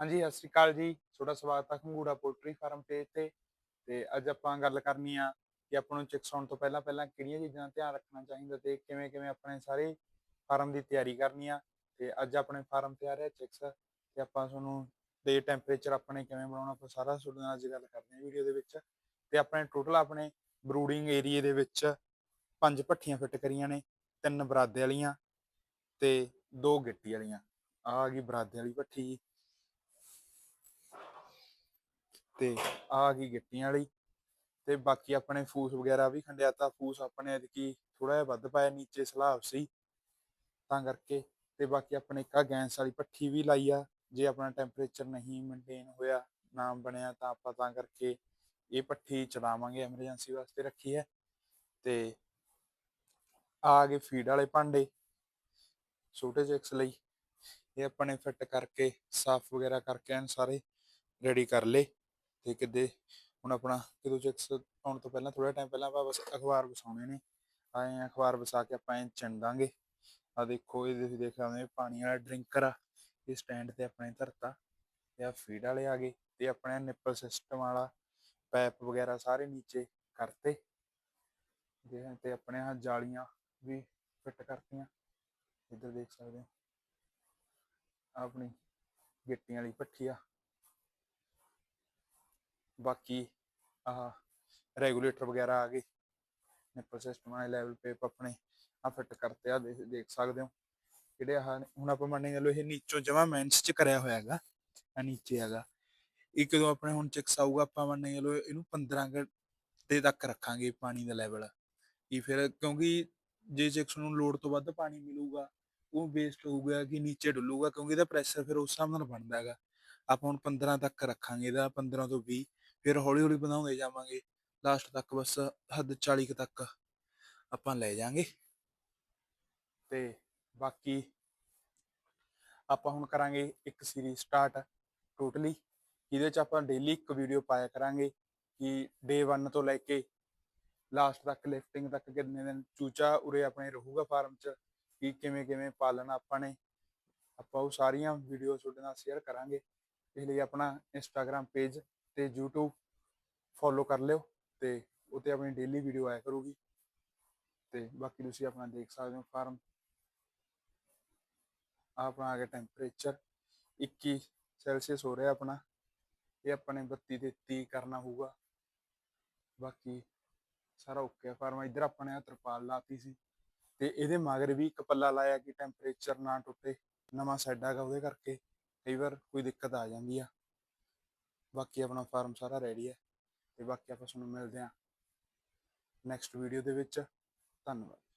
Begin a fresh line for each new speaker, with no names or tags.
ਹਾਂਜੀ, ਸਤਿ ਸ਼੍ਰੀ ਅਕਾਲ ਜੀ। ਤੁਹਾਡਾ ਸਵਾਗਤ ਹੈ ਖੰਗੂੜਾ ਪੋਲਟਰੀ ਫਾਰਮ ਪੇਜ ਤੇ। ਤੇ ਅੱਜ ਆਪਾਂ ਗੱਲ ਕਰਨੀ ਆ ਕਿ ਆਪਾਂ ਨੂੰ ਚਿਕਸ ਆਉਣ ਤੋਂ ਪਹਿਲਾਂ ਪਹਿਲਾਂ ਕਿਹੜੀਆਂ ਚੀਜ਼ਾਂ ਦਾ ਧਿਆਨ ਰੱਖਣਾ ਚਾਹੀਦਾ ਤੇ ਕਿਵੇਂ ਕਿਵੇਂ ਆਪਣੇ ਸਾਰੇ ਫਾਰਮ ਦੀ ਤਿਆਰੀ ਕਰਨੀ ਆ। ਤੇ ਅੱਜ ਆਪਣੇ ਫਾਰਮ ਤਿਆਰ ਹੈ ਚਿਕਸ। ਤੇ ਆਪਾਂ ਤੁਹਾਨੂੰ ਦੇ ਟੈਂਪਰੇਚਰ ਆਪਣੇ ਕਿਵੇਂ ਬਣਾਉਣਾ, ਆਪਾਂ ਸਾਰਾ ਤੁਹਾਡੇ ਨਾਲ ਅੱਜ ਗੱਲ ਕਰਦੇ ਹਾਂ ਵੀਡੀਓ ਦੇ ਵਿੱਚ। ਤੇ ਆਪਣੇ ਟੋਟਲ ਆਪਣੇ ਬਰੂਡਿੰਗ ਏਰੀਏ ਦੇ ਵਿੱਚ ਪੰਜ ਭੱਠੀਆਂ ਫਿੱਟ ਕਰੀਆਂ ਨੇ, ਤਿੰਨ ਬਰਾਦੇ ਵਾਲੀਆਂ ਤੇ ਦੋ ਗਿੱਟੀ ਵਾਲੀਆਂ। ਆਹ ਆ ਗਈ ਬਰਾਦੇ ਵਾਲੀ ਭੱਠੀ ਜੀ ਤੇ ਆ ਗਈ ਗਿੱਟੀਆਂ ਵਾਲੀ ਤੇ ਬਾਕੀ ਆਪਣੇ ਫੂਸ ਵਗੈਰਾ ਵੀ ਖੰਡਿਆ ਤਾਂ ਫੂਸ ਆਪਣੇ ਐਤਕੀ ਥੋੜਾ ਜਿਹਾ ਵੱਧ ਪਾਇਆ, ਨੀਚੇ ਸਲਾਬ ਸੀ। ਤਾਂ ਕਰਕੇ ਤੇ ਬਾਕੀ ਆਪਣੇ ਇੱਕ ਆ ਗੈਸ ਵਾਲੀ ਭੱਠੀ ਵੀ ਲਾਈ ਆ, ਜੇ ਆਪਣਾ ਟੈਂਪਰੇਚਰ ਨਹੀਂ ਮੇਨਟੇਨ ਹੋਇਆ, ਨਾ ਬਣਿਆ ਤਾਂ ਆਪਾਂ ਤਾਂ ਕਰਕੇ ਇਹ ਭੱਠੀ ਚਲਾਵਾਂਗੇ ਐਮਰਜੈਂਸੀ ਵਾਸਤੇ ਰੱਖੀ ਹੈ। ਤੇ ਆ ਗਏ ਫੀਡ ਵਾਲੇ ਭਾਂਡੇ, ਛੋਟੇ ਚਿਕਸ ਲਈ। ਇਹ ਆਪਣੇ ਫਿੱਟ ਕਰਕੇ, ਸਾਫ਼ ਵਗੈਰਾ ਕਰਕੇ ਐਨ ਸਾਰੇ ਰੈਡੀ ਕਰ ਲਏ। ਤੇ ਕਿਤੇ ਹੁਣ ਆਪਣਾ ਕਿਦੋਂ ਚਿਕਸ ਆਉਣ ਤੋਂ ਪਹਿਲਾਂ ਥੋੜਾ ਟਾਈਮ ਪਹਿਲਾਂ ਆਪਾਂ ਬਸ ਅਖਬਾਰ ਵਸਾਉਣੇ ਨੇ। ਆਏ ਆ, ਅਖਬਾਰ ਵਸਾ ਕੇ ਆਪਾਂ ਐਂ ਚਿਣ ਦਾਂਗੇ। ਆ ਦੇਖੋ, ਇਹ ਤੁਸੀਂ ਦੇਖ ਸਕਦੇ ਹੋ ਪਾਣੀ ਵਾਲਾ ਡਰਿੰਕਰ ਆ। ਇਹ ਸਟੈਂਡ ਤੇ ਆਪਣੇ ਧਰਤਾ ਤੇ ਆ ਫੀਡ ਵਾਲੇ ਆ ਗਏ ਤੇ ਆਪਣੇ ਨਿੱਪਲ ਸਿਸਟਮ ਵਾਲਾ ਪੈਪ ਵਗੈਰਾ ਸਾਰੇ ਨੀਚੇ ਕਰਤੇ। ਦੇ ਤੇ ਆਪਣੇ ਆ ਜਾਲੀਆਂ ਵੀ ਫਿੱਟ ਕਰਤੀਆਂ। ਇੱਧਰ ਦੇਖ ਸਕਦੇ ਹੋ ਆਪਣੀ ਗਿੱਟੀਆਂ ਵਾਲੀ ਭੱਠੀ ਆ। ਬਾਕੀ ਆਹ ਰੈਗੂਲੇਟਰ ਵਗੈਰਾ ਆ ਗਏ। ਨਿੱਪਲ ਸਿਸਟਮ ਵਾਲੇ ਲੈਵਲ ਪੇ ਆਪਣੇ ਆ ਫਿੱਟ ਕਰਤੇ ਆ ਦੇਖ ਸਕਦੇ ਹੋ। ਜਿਹੜੇ ਆਹ ਹੁਣ ਆਪਾਂ ਮੰਨੇ ਚਲੋ ਇਹ ਨੀਚੋਂ ਜਮਾ ਮੈਂਸ ਚ ਕਰਿਆ ਹੋਇਆ ਹੈਗਾ ਆ ਨੀਚੇ ਹੈਗਾ। ਇਹ ਕਦੋਂ ਆਪਣੇ ਹੁਣ ਚਿਕਸ ਆਊਗਾ, ਆਪਾਂ ਮੰਨੇ ਚਲੋ ਇਹਨੂੰ 15 ਘੰਟੇ ਤੱਕ ਰੱਖਾਂਗੇ ਪਾਣੀ ਦਾ ਲੈਵਲ ਇਹ ਫਿਰ ਕਿਉਂਕਿ ਜੇ ਚਿਕਸ ਨੂੰ ਲੋੜ ਤੋਂ ਵੱਧ ਪਾਣੀ ਮਿਲੂਗਾ, ਉਹ ਵੇਸਟ ਹੋਊਗਾ ਕਿ ਨੀਚੇ ਡੁੱਲੂਗਾ, ਕਿਉਂਕਿ ਇਹਦਾ ਪ੍ਰੈਸ਼ਰ ਫਿਰ ਉਸ ਹਿਸਾਬ ਨਾਲ ਬਣਦਾ ਹੈਗਾ। ਆਪਾਂ ਹੁਣ 15 ਤੱਕ ਰੱਖਾਂਗੇ ਇਹਦਾ 15 ਤੋਂ 20 ਫਿਰ ਹੌਲੀ ਹੌਲੀ ਵਧਾਉਂਦੇ ਜਾਵਾਂਗੇ। ਲਾਸਟ ਤੱਕ ਬਸ ਹੱਦ 40 ਕੁ ਤੱਕ ਆਪਾਂ ਲੈ ਜਾਾਂਗੇ। ਤੇ ਬਾਕੀ ਆਪਾਂ ਹੁਣ ਕਰਾਂਗੇ ਇੱਕ ਸੀਰੀਜ਼ ਸਟਾਰਟ ਟੋਟਲੀ ਜਿਹਦੇ ਚ ਆਪਾਂ ਡੇਲੀ ਇੱਕ ਵੀਡੀਓ ਪਾਇਆ ਕਰਾਂਗੇ ਕਿ ਡੇ 1 ਤੋਂ ਲੈ ਕੇ ਲਾਸਟ ਤੱਕ ਲਿਫਟਿੰਗ ਤੱਕ ਕਿੰਨੇ ਦਿਨ ਚੂਚਾ ਉਰੇ ਆਪਣੇ ਰਹੂਗਾ ਫਾਰਮ 'ਚ, ਕਿ ਕਿਵੇਂ ਕਿਵੇਂ ਪਾਲਣਾ ਆਪਾਂ ਨੇ। ਆਪਾਂ ਉਹ ਸਾਰੀਆਂ ਵੀਡੀਓ ਤੁਹਾਡੇ ਨਾਲ ਸ਼ੇਅਰ ਕਰਾਂਗੇ। ਇਸ ਲਈ ਆਪਣਾ ਇੰਸਟਾਗ੍ਰam ਪੇਜ ਤੇ YouTube ਫੋਲੋ ਕਰ ਲਿਓ ਤੇ ਉਤੇ ਆਪਣੀ ਡੇਲੀ ਵੀਡੀਓ ਆਇਆ ਕਰੂਗੀ। ਤੇ ਬਾਕੀ ਤੁਸੀਂ ਆਪਣਾ ਦੇਖ ਸਕਦੇ ਹੋ ਫਾਰਮ ਆਪਣਾ ਆ ਗਿਆ ਟੈਂਪਰੇਚਰ 21 ਸੈਲਸੀਅਸ ਹੋ ਰਿਹਾ ਆਪਣਾ। ਇਹ ਆਪਣੇ 32 ਤੇ 30 ਕਰਨਾ ਹੋਊਗਾ। ਬਾਕੀ ਸਾਰਾ ਓਕੇ ਫਾਰਮ ਇੱਧਰ ਆਪਣੇ ਨੇ ਤਰਪਾਲ ਲਾਤੀ ਸੀ। ਤੇ ਇਹਦੇ ਮਗਰ ਵੀ ਇੱਕ ਪੱਲਾ ਲਾਇਆ ਕਿ ਟੈਂਪਰੇਚਰ ਨਾ ਟੁੱਟੇ। ਨਵਾਂ ਸੈੱਡ ਹੈਗਾ ਉਹਦੇ ਕਰਕੇ ਕਈ ਵਾਰ ਕੋਈ ਦਿੱਕਤ ਆ ਜਾਂਦੀ ਆ। ਬਾਕੀ ਆਪਣਾ ਫਾਰਮ ਸਾਰਾ ਰੈਡੀ ਹੈ ਤੇ ਬਾਕੀ ਆਪਾਂ ਤੁਹਾਨੂੰ ਮਿਲਦੇ ਹਾਂ ਨੈਕਸਟ ਵੀਡੀਓ ਦੇ ਵਿੱਚ। ਧੰਨਵਾਦ।